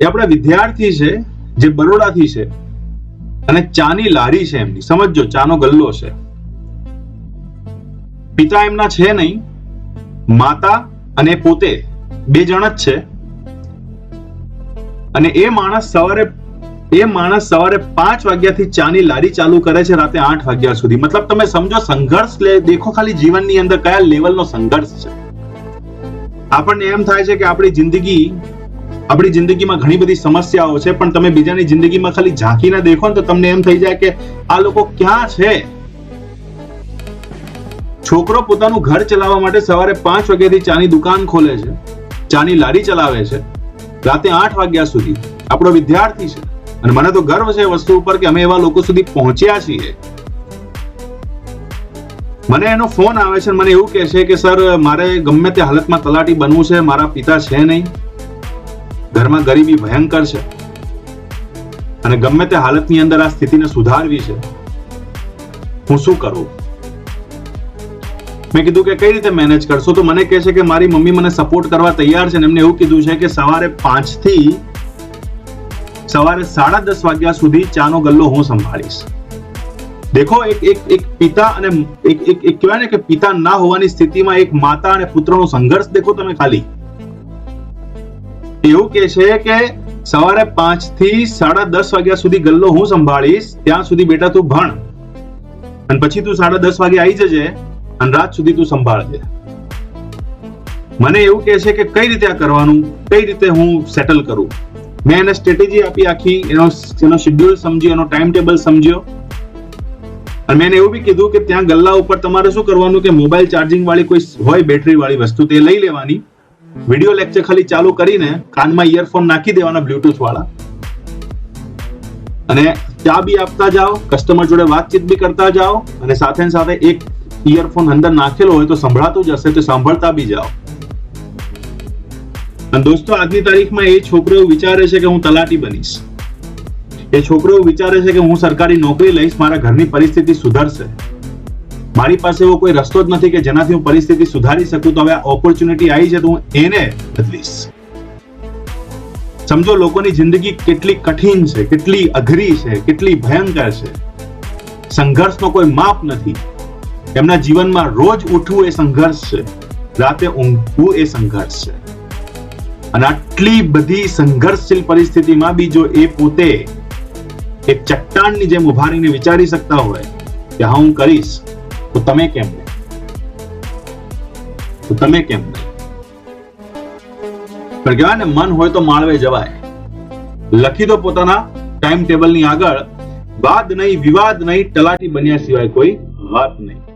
એ આપણા વિદ્યાર્થી છે, જે બરોડાથી છે. અને ચાની લારી છે એમની. સમજો ચાનો ગલ્લો છે. પિતા એમના છે નહીં, માતા અને પોતે બે જણ જ છે. અને એ માણસ સવારે, એ માણસ સવારે પાંચ વાગ્યાથી ચાની લારી ચાલુ કરે છે, રાતે આઠ વાગ્યા સુધી. મતલબ તમે સમજો, સંઘર્ષ લે, દેખો ખાલી જીવનની અંદર કયા લેવલનો સંઘર્ષ છે. આપણને એમ થાય છે કે આપણી જિંદગી આપણી જિંદગીમાં ઘણી બધી સમસ્યાઓ છે, પણ તમે બીજાની જિંદગીમાં ખાલી ઝાંકીને દેખો ને તો તમને એમ થઈ જાય કે આ લોકો ક્યાં છે? છોકરો પોતાનું ઘર ચલાવવા માટે સવારે પાંચ વાગ્યાથી ચાની દુકાન ખોલે છે, ચાની લારી ચલાવે છે, રાતે આઠ વાગ્યા સુધી. આપણો વિદ્યાર્થી છે. અને મને તો ગર્વ છે વસ્તુ ઉપર કે અમે એવા લોકો સુધી પહોંચ્યા છીએ. મને એનો ફોન આવે છે મને એવું કહે છે કે, સર, મારે ગમે તે હાલતમાં તલાટી બનવું છે, મારા પિતા છે નહીં. ઘરમાં ગરીબી ભયંકર છે. અને ગમે તે હાલતની અંદર આ સ્થિતિને સુધારવી છે, હું શું કરું? મેં કીધું કે કઈ રીતે મેનેજ કરશો? તો મને કહે છે કે મારી મમ્મી મને સપોર્ટ કરવા તૈયાર છે અને એમને એવું કીધું છે કે સવારે પાંચથી સવારે સાડા દસ વાગ્યા સુધી ચાનો ગલ્લો હું સંભાળીશ. દેખો, એક એક એક પિતા અને એક એક કહેવાય ને કે પિતા ના હોવાની સ્થિતિમાં એક માતા અને પુત્રનો સંઘર્ષ દેખો તમે ખાલી. એવું કે છે કે સવારે પાંચથી સાડા દસ વાગ્યા સુધી ગલ્લો હું સંભાળીશ, ત્યાં સુધી બેટા તું ભણ. અને પછી તું સાડા દસ વાગે આવી જજે અને રાત સુધી તું સંભાળજે. મને એવું કહે છે કે કઈ રીતે આ કરવાનું? કઈ રીતે હું સેટલ કરું? મેં એને સ્ટ્રેટેજી આપી આખી, એનો એનો શેડ્યુલ સમજ્યો, એનો ટાઈમ ટેબલ સમજ્યો. અને મેં એવું બી કીધું કે ત્યાં ગલ્લા ઉપર તમારે શું કરવાનું કે મોબાઈલ ચાર્જિંગ વાળી કોઈ હોય બેટરી વાળી વસ્તુ, તે લઈ લેવાની. વિડિયો લેક્ચર ખાલી ચાલુ કરીને કાનમાં ઇયરફોન નાખી દેવાના બ્લુટૂથ વાળા. અને ચા બી આપતા જાઓ કસ્ટમર જોડે વાતચીત બી કરતા જાઓ, અને સાથે સાથે એક ઇયરફોન અંદર નાખેલો હોય તો સંભળાતું જ હશે, તો સાંભળતા બી જાઓ. અને દોસ્તો, આજની તારીખમાં એ છોકરો વિચારે છે કે હું તલાટી બનીશ. એ છોકરો વિચારે છે કે હું સરકારી નોકરી લઈશ, મારા ઘરની પરિસ્થિતિ સુધરશે. મારી પાસે એવો કોઈ રસ્તો જ નથી કે જેનાથી હું પરિસ્થિતિ સુધારી શકું. તો હવે ઓપોર્ચ્યુનિટી આવી છે તો હું એને બદલીશ. સમજો, લોકોની જિંદગી કેટલી કઠિન છે, કેટલી અઘરી છે, કેટલી ભયંકર છે. સંઘર્ષનો કોઈ માપ નથી. એમના જીવનમાં રોજ ઉઠવું એ સંઘર્ષ છે. રાતે ઊંઘવું એ સંઘર્ષ છે. અને આટલી બધી સંઘર્ષશીલ પરિસ્થિતિમાં બી જો એ પોતે એક ચટ્ટાનની જેમ ઊભા વિચારી શકતા હોય કે હા, હું કરીશ. તો તમે કેમ નહીં? તો તમે કેમ નહીં? પણ કહેવાય ને, મન હોય તો માળવે જવાય. લખી દો પોતાના ટાઈમ ટેબલની આગળ. વાદ નહીં, વિવાદ નહીં, તલાટી બન્યા સિવાય કોઈ વાત નહીં.